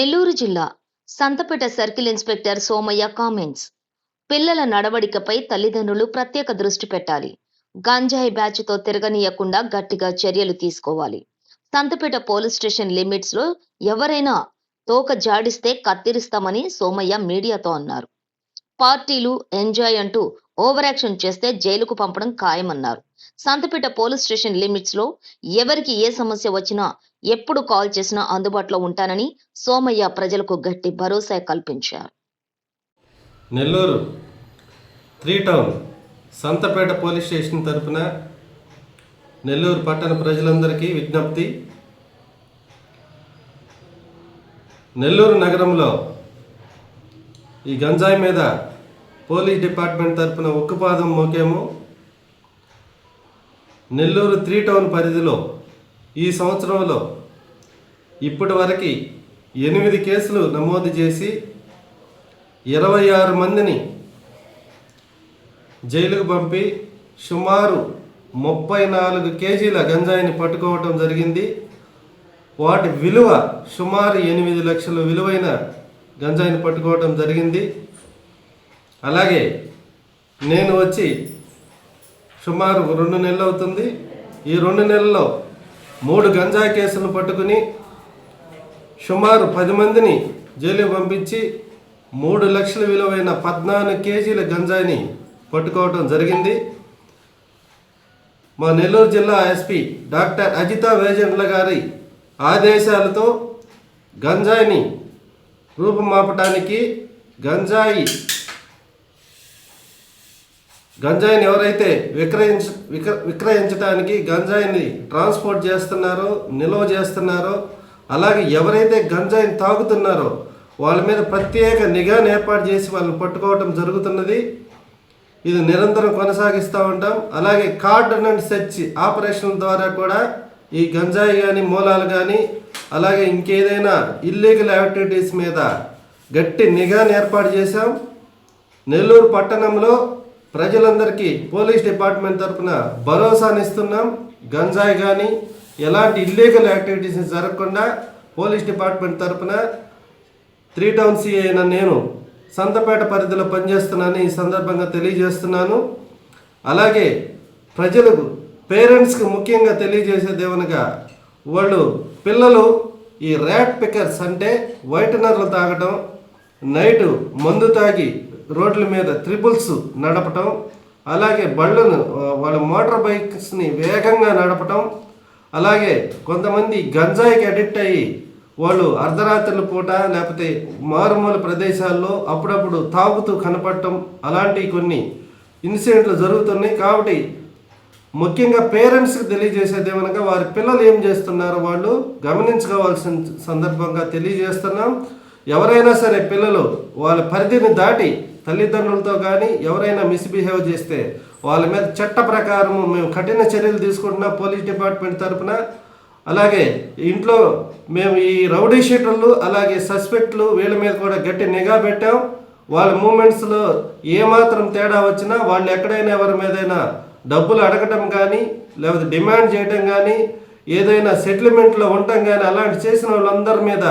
నెల్లూరు జిల్లా Santhapeta circle inspector Somaiah comments. పిల్లల నడవడికపై తల్లిదండ్రులు ప్రత్యేక దృష్టి పెట్టాలి. గంజాయి బ్యాచ్తో తిరగనీయకుండా గట్టిగా చర్యలు తీసుకోవాలి. సంతపేట పోలీస్ స్టేషన్ లిమిట్స్లో ఎవరైనా తోక జాడిస్తే కత్తిరిస్తామని సోమయ్య మీడియాతో అన్నారు. పార్టీలు ఎంజాయ్ అంటూ ఓవర్ యాక్షన్ చేస్తే జైలుకు పంపడం ఖాయమన్నారు. సంతపేట పోలీస్ స్టేషన్ లిమిట్స్లో ఎవరికి ఏ సమస్య వచ్చినా ఎప్పుడు కాల్ చేసినా అందుబాటులో ఉంటానని సోమయ్య ప్రజలకు గట్టి భరోసా కల్పించారు. Nellore three town Santhapeta police station తరపున నెల్లూరు పట్టణ ప్రజలందరికీ విజ్ఞప్తి. నెల్లూరు నగరంలో ఈ గంజాయి మీద పోలీస్ డిపార్ట్మెంట్ తరపున ఉక్కుపాదం మోకేము. నెల్లూరు త్రీ టౌన్ పరిధిలో ఈ సంవత్సరంలో ఇప్పటి వరకు ఎనిమిది కేసులు నమోదు చేసి ఇరవై ఆరు మందిని జైలుకు పంపి సుమారు ముప్పై నాలుగు కేజీల గంజాయిని పట్టుకోవటం జరిగింది. వాటి విలువ సుమారు ఎనిమిది లక్షల విలువైన గంజాయిని పట్టుకోవటం జరిగింది. అలాగే నేను వచ్చి సుమారు రెండు నెలలు అవుతుంది ఈ రెండు నెలల్లో మూడు గంజా కేసులను పట్టుకుని సుమారు పది మందిని జైలుకు పంపించి మూడు లక్షల విలువైన పద్నాలుగు కేజీల గంజాయిని పట్టుకోవటం జరిగింది. మా నెల్లూరు జిల్లా ఎస్పీ డాక్టర్ అజిత వేజెండ్ల గారి ఆదేశాలతో గంజాయిని రూపుమాపటానికి గంజాయి గంజాయిని ఎవరైతే విక్రయించ విక్ర విక్రయించడానికి గంజాయిని ట్రాన్స్పోర్ట్ చేస్తున్నారో నిల్వ చేస్తున్నారో అలాగే ఎవరైతే గంజాయిని తాగుతున్నారో వాళ్ళ మీద ప్రత్యేక నిఘాను ఏర్పాటు చేసి వాళ్ళని పట్టుకోవటం జరుగుతున్నది. ఇది నిరంతరం కొనసాగిస్తూ ఉంటాం. అలాగే కార్డన్ అండ్ సెర్చ్ ఆపరేషన్ ద్వారా కూడా ఈ గంజాయి కానీ మూలాలు కానీ అలాగే ఇంకేదైనా ఇల్లీగల్ యాక్టివిటీస్ మీద గట్టి నిఘాను ఏర్పాటు చేశాం. నెల్లూరు పట్టణంలో ప్రజలందరికీ పోలీస్ డిపార్ట్మెంట్ తరఫున భరోసానిస్తున్నాం. గంజాయి కానీ ఎలాంటి ఇల్లీగల్ యాక్టివిటీస్ జరగకుండా పోలీస్ డిపార్ట్మెంట్ తరఫున త్రీ టౌన్ సిఐ అయిన నేను సంతపేట పరిధిలో పనిచేస్తున్నానని ఈ సందర్భంగా తెలియజేస్తున్నాను. అలాగే ప్రజలకు పేరెంట్స్కి ముఖ్యంగా తెలియజేసేది ఏమనగా వాళ్ళు పిల్లలు ఈ ర్యాట్ పికర్స్ అంటే వైటనర్లు తాగటం నైటు మందు తాగి రోడ్ల మీద త్రిబుల్స్ నడపటం అలాగే బళ్ళను వాళ్ళ మోటార్ బైక్స్ని వేగంగా నడపటం అలాగే కొంతమంది గంజాయికి అడిక్ట్ అయ్యి వాళ్ళు అర్ధరాత్రుల పూట లేకపోతే మారుమూల ప్రదేశాల్లో అప్పుడప్పుడు తాగుతూ కనపడటం అలాంటి కొన్ని ఇన్సిడెంట్లు జరుగుతున్నాయి. కాబట్టి ముఖ్యంగా పేరెంట్స్కి తెలియజేసేది ఏమనగా వారి పిల్లలు ఏం చేస్తున్నారు వాళ్ళు గమనించుకోవాల్సిన సందర్భంగా తెలియజేస్తున్నాం. ఎవరైనా సరే పిల్లలు వాళ్ళ పరిధిని దాటి తల్లిదండ్రులతో కానీ ఎవరైనా మిస్బిహేవ్ చేస్తే వాళ్ళ మీద చట్ట ప్రకారం మేము కఠిన చర్యలు తీసుకుంటున్నా పోలీస్ డిపార్ట్మెంట్ తరఫున అలాగే ఇంట్లో మేము ఈ రౌడీ షీటర్లు అలాగే సస్పెక్ట్లు వీళ్ళ మీద కూడా గట్టి నిఘా పెట్టాం. వాళ్ళ మూమెంట్స్లో ఏమాత్రం తేడా వచ్చినా వాళ్ళు ఎక్కడైనా ఎవరి మీదైనా డబ్బులు అడగటం కానీ లేకపోతే డిమాండ్ చేయటం కానీ ఏదైనా సెటిల్మెంట్లో ఉండటం కానీ అలాంటి చేసిన వాళ్ళందరి మీద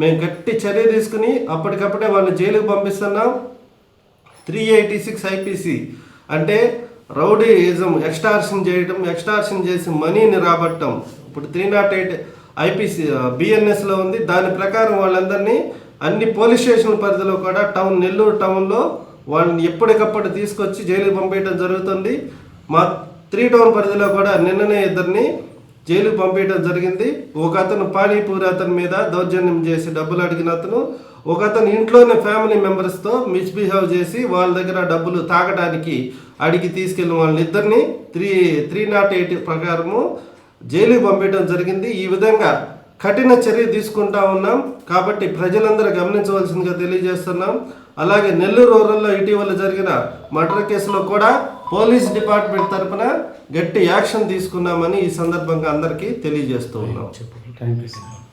మేము గట్టి చర్య తీసుకుని అప్పటికప్పుడే వాళ్ళని జైలుకు పంపిస్తున్నాం. Three eighty six IPC. అంటే రౌడీయిజం ఎక్స్టార్షన్ చేయటం ఎక్స్టార్షన్ చేసి మనీని రాబట్టడం. ఇప్పుడు త్రీ నాట్ ఎయిట్ ఐపీసీ బిఎన్ఎస్లో ఉంది. దాని ప్రకారం వాళ్ళందరినీ అన్ని పోలీస్ స్టేషన్ పరిధిలో కూడా టౌన్ నెల్లూరు టౌన్లో వాళ్ళని ఎప్పటికప్పుడు తీసుకొచ్చి జైలుకి పంపించడం జరుగుతుంది. మా త్రీ టౌన్ పరిధిలో కూడా నిన్ననే ఇద్దరిని జైలుకు పంపించడం జరిగింది. ఒక అతను పానీపూరి అతని మీద దౌర్జన్యం చేసి డబ్బులు అడిగిన అతను ఒక అతను ఇంట్లోనే ఫ్యామిలీ మెంబర్స్తో మిస్బిహేవ్ చేసి వాళ్ళ దగ్గర డబ్బులు తాగడానికి అడిగి తీసుకెళ్ళిన వాళ్ళని ఇద్దరిని త్రీ త్రీ నాట్ ఎయిట్ ప్రకారము జైలుకి పంపించడం జరిగింది. ఈ విధంగా కఠిన చర్య తీసుకుంటా ఉన్నాం. కాబట్టి ప్రజలందరూ గమనించవలసిందిగా తెలియజేస్తున్నాం. అలాగే నెల్లూరు రూరల్లో ఇటీవల జరిగిన మర్డర్ కేసులో కూడా పోలీస్ డిపార్ట్మెంట్ తరపున గట్టి యాక్షన్ తీసుకున్నామని ఈ సందర్భంగా అందరికీ తెలియజేస్తూ ఉన్నాం. Thank you sir